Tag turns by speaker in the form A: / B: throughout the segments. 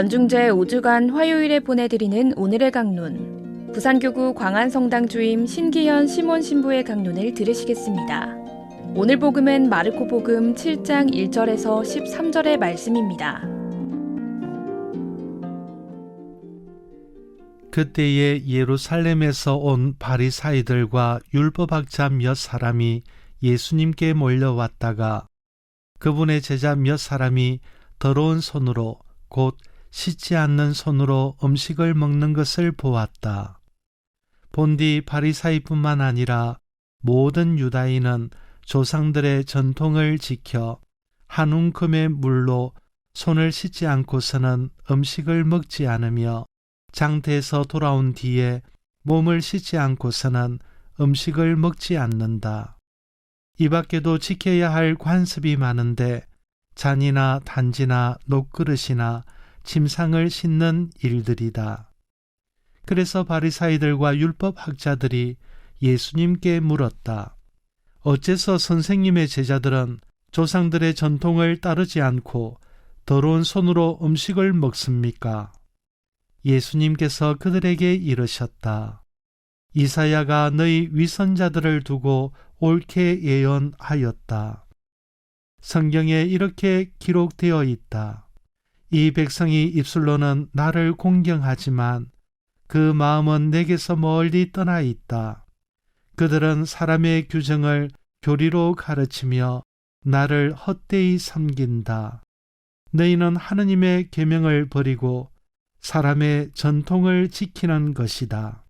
A: 연중제 5주간 화요일에 보내드리는 오늘의 강론. 부산교구 광안성당 주임 신기현 시몬 신부의 강론을 들으시겠습니다. 오늘 복음은 마르코 복음 7장 1절에서 13절의 말씀입니다.
B: 그때에 예루살렘에서 온 바리사이들과 율법학자 몇 사람이 예수님께 몰려왔다가 그분의 제자 몇 사람이 더러운 손으로 곧 씻지 않는 손으로 음식을 먹는 것을 보았다. 본디 바리사이뿐만 아니라 모든 유다인은 조상들의 전통을 지켜 한 움큼의 물로 손을 씻지 않고서는 음식을 먹지 않으며 장태에서 돌아온 뒤에 몸을 씻지 않고서는 음식을 먹지 않는다. 이 밖에도 지켜야 할 관습이 많은데 잔이나 단지나 녹그릇이나 침상을 씻는 일들이다. 그래서 바리사이들과 율법 학자들이 예수님께 물었다. 어째서 선생님의 제자들은 조상들의 전통을 따르지 않고 더러운 손으로 음식을 먹습니까? 예수님께서 그들에게 이르셨다. 이사야가 너희 위선자들을 두고 옳게 예언하였다. 성경에 이렇게 기록되어 있다. 이 백성이 입술로는 나를 공경하지만 그 마음은 내게서 멀리 떠나 있다. 그들은 사람의 규정을 교리로 가르치며 나를 헛되이 섬긴다. 너희는 하느님의 계명을 버리고 사람의 전통을 지키는 것이다.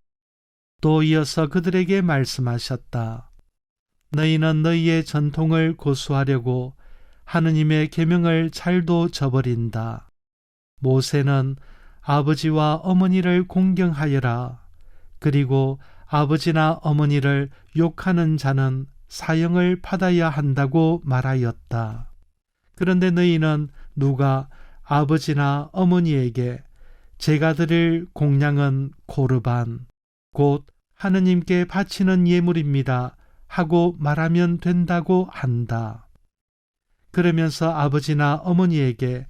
B: 또 이어서 그들에게 말씀하셨다. 너희는 너희의 전통을 고수하려고 하느님의 계명을 잘도 저버린다. 모세는 아버지와 어머니를 공경하여라. 그리고 아버지나 어머니를 욕하는 자는 사형을 받아야 한다고 말하였다. 그런데 너희는 누가 아버지나 어머니에게 제가 드릴 공양은 고르반, 곧 하느님께 바치는 예물입니다. 하고 말하면 된다고 한다. 그러면서 아버지나 어머니에게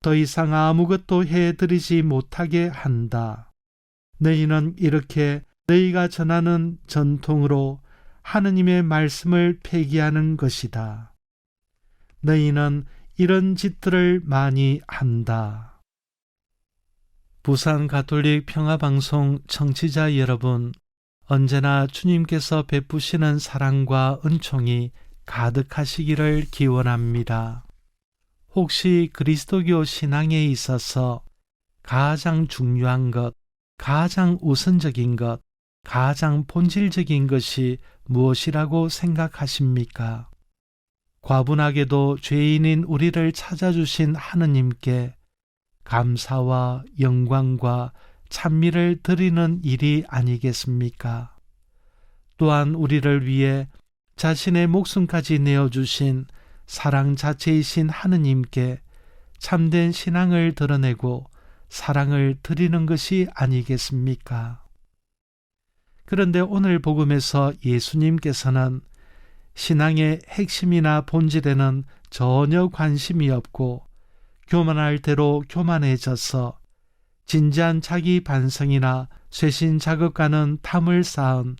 B: 더 이상 아무것도 해드리지 못하게 한다. 너희는 이렇게 너희가 전하는 전통으로 하느님의 말씀을 폐기하는 것이다. 너희는 이런 짓들을 많이 한다. 부산 가톨릭 평화방송 청취자 여러분, 언제나 주님께서 베푸시는 사랑과 은총이 가득하시기를 기원합니다. 혹시 그리스도교 신앙에 있어서 가장 중요한 것, 가장 우선적인 것, 가장 본질적인 것이 무엇이라고 생각하십니까? 과분하게도 죄인인 우리를 찾아주신 하느님께 감사와 영광과 찬미를 드리는 일이 아니겠습니까? 또한 우리를 위해 자신의 목숨까지 내어주신 사랑 자체이신 하느님께 참된 신앙을 드러내고 사랑을 드리는 것이 아니겠습니까? 그런데 오늘 복음에서 예수님께서는 신앙의 핵심이나 본질에는 전혀 관심이 없고 교만할 대로 교만해져서 진지한 자기 반성이나 쇄신 자극과는 탐을 쌓은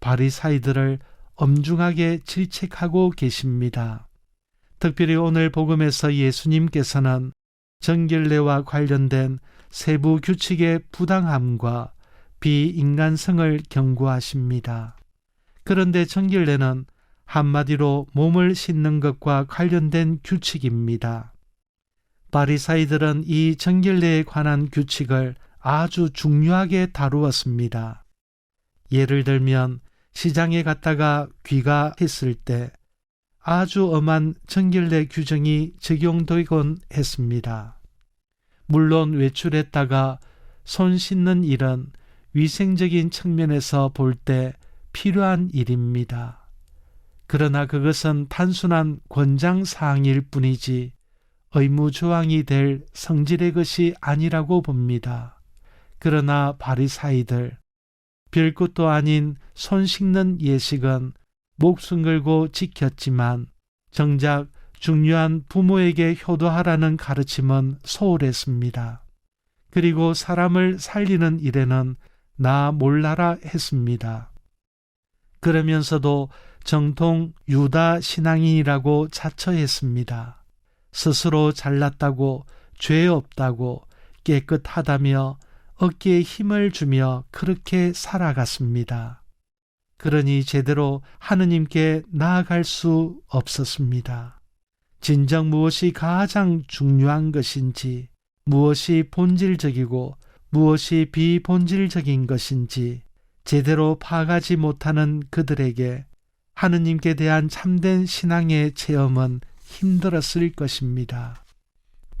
B: 바리사이들을 엄중하게 질책하고 계십니다. 특별히 오늘 복음에서 예수님께서는 정결례와 관련된 세부 규칙의 부당함과 비인간성을 경고하십니다. 그런데 정결례는 한마디로 몸을 씻는 것과 관련된 규칙입니다. 바리사이들은 이 정결례에 관한 규칙을 아주 중요하게 다루었습니다. 예를 들면 시장에 갔다가 귀가했을 때 아주 엄한 정결례 규정이 적용되곤 했습니다. 물론 외출했다가 손 씻는 일은 위생적인 측면에서 볼 때 필요한 일입니다. 그러나 그것은 단순한 권장 사항일 뿐이지 의무조항이 될 성질의 것이 아니라고 봅니다. 그러나 바리사이들 별 것도 아닌 손 씻는 예식은 목숨 걸고 지켰지만 정작 중요한 부모에게 효도하라는 가르침은 소홀했습니다. 그리고 사람을 살리는 일에는 나 몰라라 했습니다. 그러면서도 정통 유다 신앙인이라고 자처했습니다. 스스로 잘났다고 죄 없다고 깨끗하다며 어깨에 힘을 주며 그렇게 살아갔습니다. 그러니 제대로 하느님께 나아갈 수 없었습니다. 진정 무엇이 가장 중요한 것인지, 무엇이 본질적이고 무엇이 비본질적인 것인지 제대로 파악하지 못하는 그들에게 하느님께 대한 참된 신앙의 체험은 힘들었을 것입니다.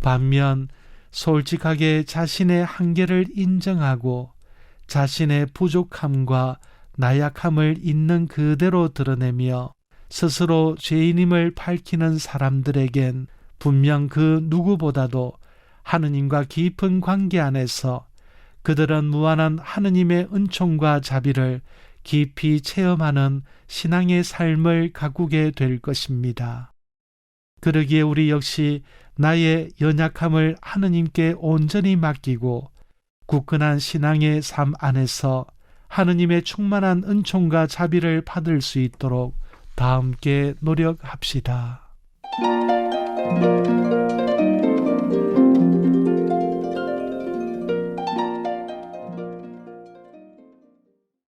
B: 반면 솔직하게 자신의 한계를 인정하고 자신의 부족함과 나약함을 있는 그대로 드러내며 스스로 죄인임을 밝히는 사람들에겐 분명 그 누구보다도 하느님과 깊은 관계 안에서 그들은 무한한 하느님의 은총과 자비를 깊이 체험하는 신앙의 삶을 가꾸게 될 것입니다. 그러기에 우리 역시 나의 연약함을 하느님께 온전히 맡기고 굳건한 신앙의 삶 안에서 하느님의 충만한 은총과 자비를 받을 수 있도록 다 함께 노력합시다.